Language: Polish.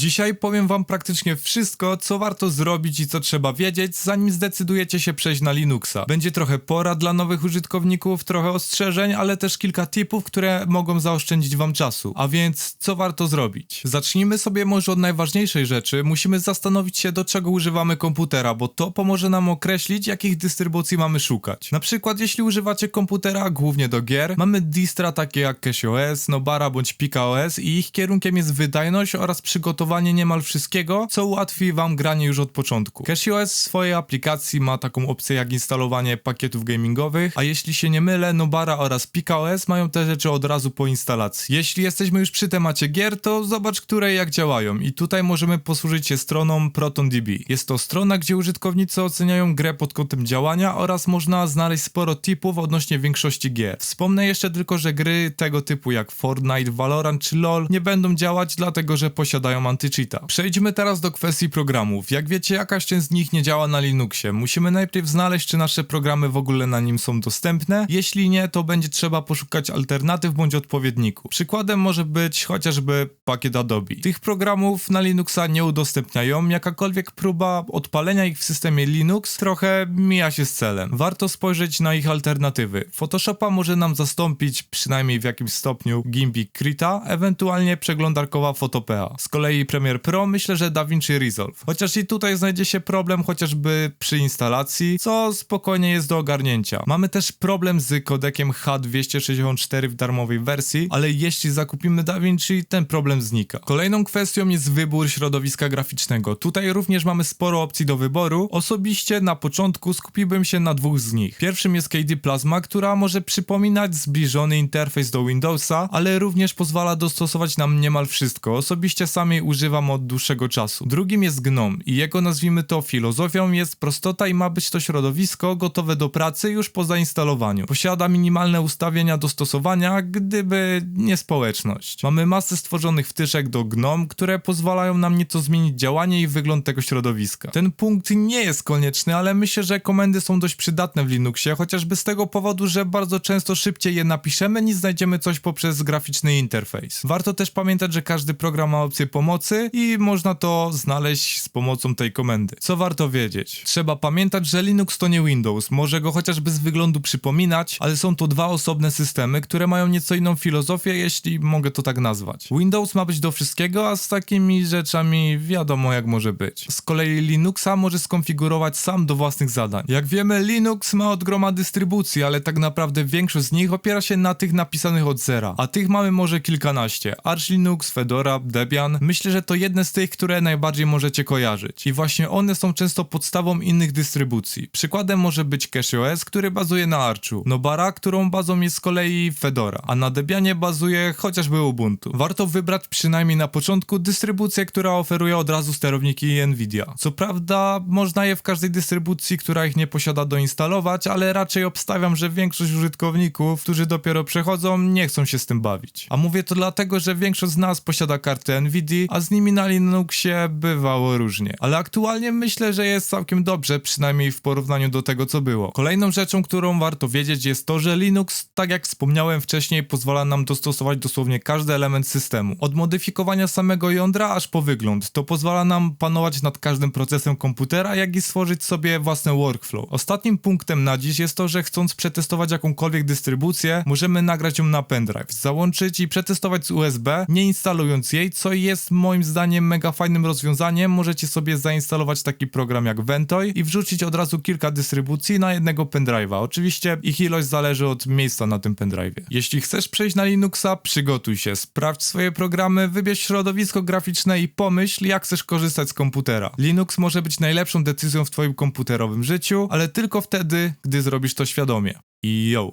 Dzisiaj powiem wam praktycznie wszystko, co warto zrobić i co trzeba wiedzieć, zanim zdecydujecie się przejść na Linuxa. Będzie trochę pora dla nowych użytkowników, trochę ostrzeżeń, ale też kilka tipów, które mogą zaoszczędzić wam czasu. A więc, co warto zrobić? Zacznijmy sobie może od najważniejszej rzeczy. Musimy zastanowić się, do czego używamy komputera, bo to pomoże nam określić, jakich dystrybucji mamy szukać. Na przykład, jeśli używacie komputera głównie do gier, mamy distra takie jak CashOS, Nobara bądź PikaOS i ich kierunkiem jest wydajność oraz przygotowanie niemal wszystkiego, co ułatwi wam granie już od początku. CashOS w swojej aplikacji ma taką opcję jak instalowanie pakietów gamingowych, a jeśli się nie mylę, Nobara oraz PikaOS mają te rzeczy od razu po instalacji. Jeśli jesteśmy już przy temacie gier, to zobacz, które jak działają i tutaj możemy posłużyć się stroną ProtonDB. Jest to strona, gdzie użytkownicy oceniają grę pod kątem działania oraz można znaleźć sporo tipów odnośnie większości gier. Wspomnę jeszcze tylko, że gry tego typu jak Fortnite, Valorant czy LoL nie będą działać, dlatego że posiadają anti-cheata. Przejdźmy teraz do kwestii programów. Jak wiecie, jakaś część z nich nie działa na Linuxie. Musimy najpierw znaleźć, czy nasze programy w ogóle na nim są dostępne. Jeśli nie, to będzie trzeba poszukać alternatyw bądź odpowiedników. Przykładem może być chociażby pakiet Adobe. Tych programów na Linuxa nie udostępniają, jakakolwiek próba odpalenia ich w systemie Linux trochę mija się z celem. Warto spojrzeć na ich alternatywy. Photoshopa może nam zastąpić przynajmniej w jakimś stopniu Gimby Krita, ewentualnie przeglądarkowa Photopea. Z kolei Premiere Pro myślę, że DaVinci Resolve. Chociaż i tutaj znajdzie się problem chociażby przy instalacji, co spokojnie jest do ogarnięcia. Mamy też problem z kodekiem H264 w darmowej wersji, ale jeśli zakupimy DaVinci, ten problem znika. Kolejną kwestią jest wybór środowiska graficznego. Tutaj również mamy sporo opcji do wyboru. Osobiście na początku skupiłbym się na dwóch z nich. Pierwszym jest KD Plasma, która może przypominać zbliżony interfejs do Windowsa, ale również pozwala dostosować nam niemal wszystko. Osobiście sam jej używam od dłuższego czasu. Drugim jest GNOME i jego nazwijmy to filozofią jest prostota i ma być to środowisko gotowe do pracy już po zainstalowaniu. Posiada minimalne ustawienia do stosowania, gdyby nie społeczność. Mamy masę stworzonych wtyczek do GNOME, które pozwalają nam nieco zmienić działanie i wygląd tego środowiska. Ten punkt nie jest konieczny, ale myślę, że komendy są dość przydatne w Linuxie, chociażby z tego powodu, że bardzo często szybciej je napiszemy niż znajdziemy coś poprzez graficzny interfejs. Warto też pamiętać, że każdy program ma opcję pomocy i można to znaleźć z pomocą tej komendy. Co warto wiedzieć? Trzeba pamiętać, że Linux to nie Windows, może go chociażby z wyglądu przypominać, ale są to dwa osobne systemy, które mają nieco inną filozofię, jeśli mogę to tak nazwać. Windows ma być do wszystkiego, a z takimi rzeczami wiadomo jak może być. Z kolei Linuxa może skonfigurować sam do własnych zadań. Jak wiemy, Linux ma od groma dystrybucji, ale tak naprawdę większość z nich opiera się na tych napisanych od zera, a tych mamy może kilkanaście. Arch Linux, Fedora, Debian. Myślę, że to jedne z tych, które najbardziej możecie kojarzyć. I właśnie one są często podstawą innych dystrybucji. Przykładem może być CashOS, który bazuje na Archu, Nobara, którą bazą jest z kolei Fedora, a na Debianie bazuje chociażby Ubuntu. Warto wybrać przynajmniej na początku dystrybucję, która oferuje od razu sterowniki Nvidia. Co prawda, można je w każdej dystrybucji, która ich nie posiada doinstalować, ale raczej obstawiam, że większość użytkowników, którzy dopiero przechodzą, nie chcą się z tym bawić. A mówię to dlatego, że większość z nas posiada karty Nvidia, a z nimi na Linuxie bywało różnie. Ale aktualnie myślę, że jest całkiem dobrze, przynajmniej w porównaniu do tego, co było. Kolejną rzeczą, którą warto wiedzieć jest to, że Linux, tak jak wspomniałem wcześniej, pozwala nam dostosować dosłownie każdy element systemu. Od modyfikowania samego jądra aż po wygląd. To pozwala nam panować nad każdym procesem komputera, jak i stworzyć sobie własne workflow. Ostatnim punktem na dziś jest to, że chcąc przetestować jakąkolwiek dystrybucję, możemy nagrać ją na pendrive, załączyć i przetestować z USB, nie instalując jej, co jest moim zdaniem mega fajnym rozwiązaniem. Możecie sobie zainstalować taki program jak Ventoy i wrzucić od razu kilka dystrybucji na jednego pendrive'a. Oczywiście ich ilość zależy od miejsca na tym pendrive'ie. Jeśli chcesz przejść na Linuxa, przygotuj się, sprawdź swoje programy, wybierz środowisko graficzne i pomyśl, jak chcesz korzystać z komputera. Linux może być najlepszą decyzją w twoim komputerowym życiu, ale tylko wtedy, gdy zrobisz to świadomie. I yo.